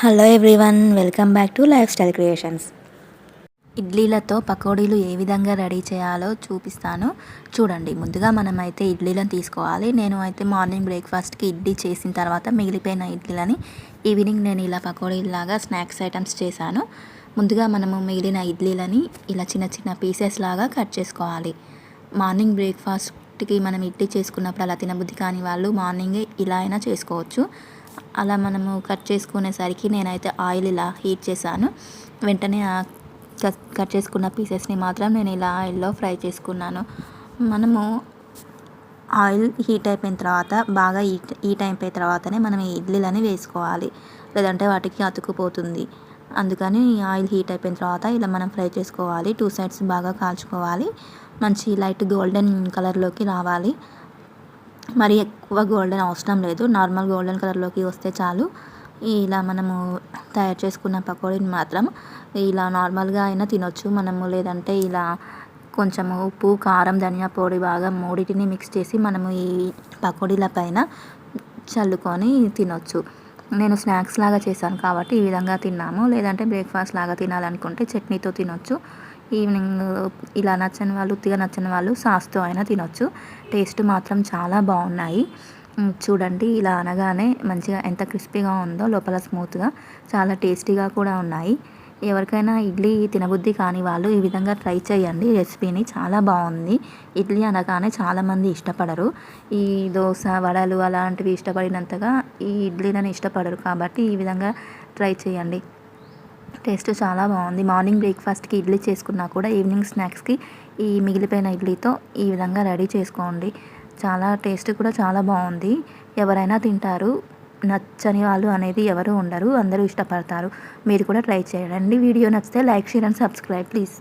Hello everyone welcome back to life style creations ఇడ్లీలతో పకోడీలు ఏ విధంగా రెడీ చేయాలో చూపిస్తాను. చూడండి ముందుగా మనం అయితే ఇడ్లీలను తీసుకోవాలి. నేను అయితే మార్నింగ్ బ్రేక్ఫాస్ట్కి ఇడ్లీ చేసిన తర్వాత మిగిలిపోయిన ఇడ్లీలని ఈవినింగ్ నేను ఇలా పకోడీలాగా స్నాక్స్ ఐటమ్స్ చేశాను. ముందుగా మనము మిగిలిన ఇడ్లీలని ఇలా చిన్న చిన్న పీసెస్ లాగా కట్ చేసుకోవాలి. మార్నింగ్ బ్రేక్ఫాస్ట్కి మనం ఇడ్లీ చేసుకున్నప్పుడు అలా తినబుద్ధి కాని వాళ్ళు మార్నింగే ఇలా అయినా చేసుకోవచ్చు. అలా మనము కట్ చేసుకునేసరికి నేనైతే ఆయిల్ ఇలా హీట్ చేశాను. వెంటనే కట్ చేసుకున్న పీసెస్ని మాత్రం నేను ఇలా ఆయిల్లో ఫ్రై చేసుకున్నాను. మనము ఆయిల్ హీట్ అయిపోయిన తర్వాత బాగా హీట్ హీట్ అయిపోయిన తర్వాతనే మనం ఇడ్లీలని వేసుకోవాలి. లేదంటే వాటికి అతుకుపోతుంది. అందుకని ఆయిల్ హీట్ అయిపోయిన తర్వాత ఇలా మనం ఫ్రై చేసుకోవాలి. టూ సైడ్స్ బాగా కాల్చుకోవాలి. మంచి లైట్ గోల్డెన్ కలర్లోకి రావాలి. మరి ఎక్కువ గోల్డెన్ అవసరం లేదు. నార్మల్ గోల్డెన్ కలర్లోకి వస్తే చాలు. ఇలా మనము తయారు చేసుకున్న పకోడీని మాత్రం ఇలా నార్మల్గా అయినా తినొచ్చు. మనము లేదంటే ఇలా కొంచెము ఉప్పు కారం ధనియా పొడి బాగా మూడింటిని మిక్స్ చేసి మనము ఈ పకోడీల పైన చల్లుకొని తినొచ్చు. నేను స్నాక్స్ లాగా చేశాను కాబట్టి ఈ విధంగా తిన్నాము. లేదంటే బ్రేక్ఫాస్ట్ లాగా తినాలనుకుంటే చట్నీతో తినొచ్చు. ఈవినింగ్ ఇలా నచ్చని వాళ్ళు ఉత్తిగా నచ్చని వాళ్ళు సాస్తో అయినా తినొచ్చు. టేస్ట్ మాత్రం చాలా బాగున్నాయి. చూడండి ఇలా అనగానే మంచిగా ఎంత క్రిస్పీగా ఉందో లోపల స్మూత్గా చాలా టేస్టీగా కూడా ఉన్నాయి. ఎవరికైనా ఇడ్లీ తినబుద్ధి కాని వాళ్ళు ఈ విధంగా ట్రై చేయండి. రెసిపీని చాలా బాగుంది. ఇడ్లీ అనగానే చాలామంది ఇష్టపడరు. ఈ దోశ వడలు అలాంటివి ఇష్టపడినంతగా ఈ ఇడ్లీలను ఇష్టపడరు కాబట్టి ఈ విధంగా ట్రై చేయండి. టేస్ట్ చాలా బాగుంది. మార్నింగ్ బ్రేక్ఫాస్ట్కి ఇడ్లీ చేసుకున్నా కూడా ఈవినింగ్ స్నాక్స్కి ఈ మిగిలిపోయిన ఇడ్లీతో ఈ విధంగా రెడీ చేసుకోండి. చాలా టేస్ట్ కూడా చాలా బాగుంది. ఎవరైనా తింటారు నచ్చని వాళ్ళు అనేది ఎవరు ఉండరు అందరూ ఇష్టపడతారు. మీరు కూడా ట్రై చేయండి. వీడియో నచ్చితే like share and subscribe please.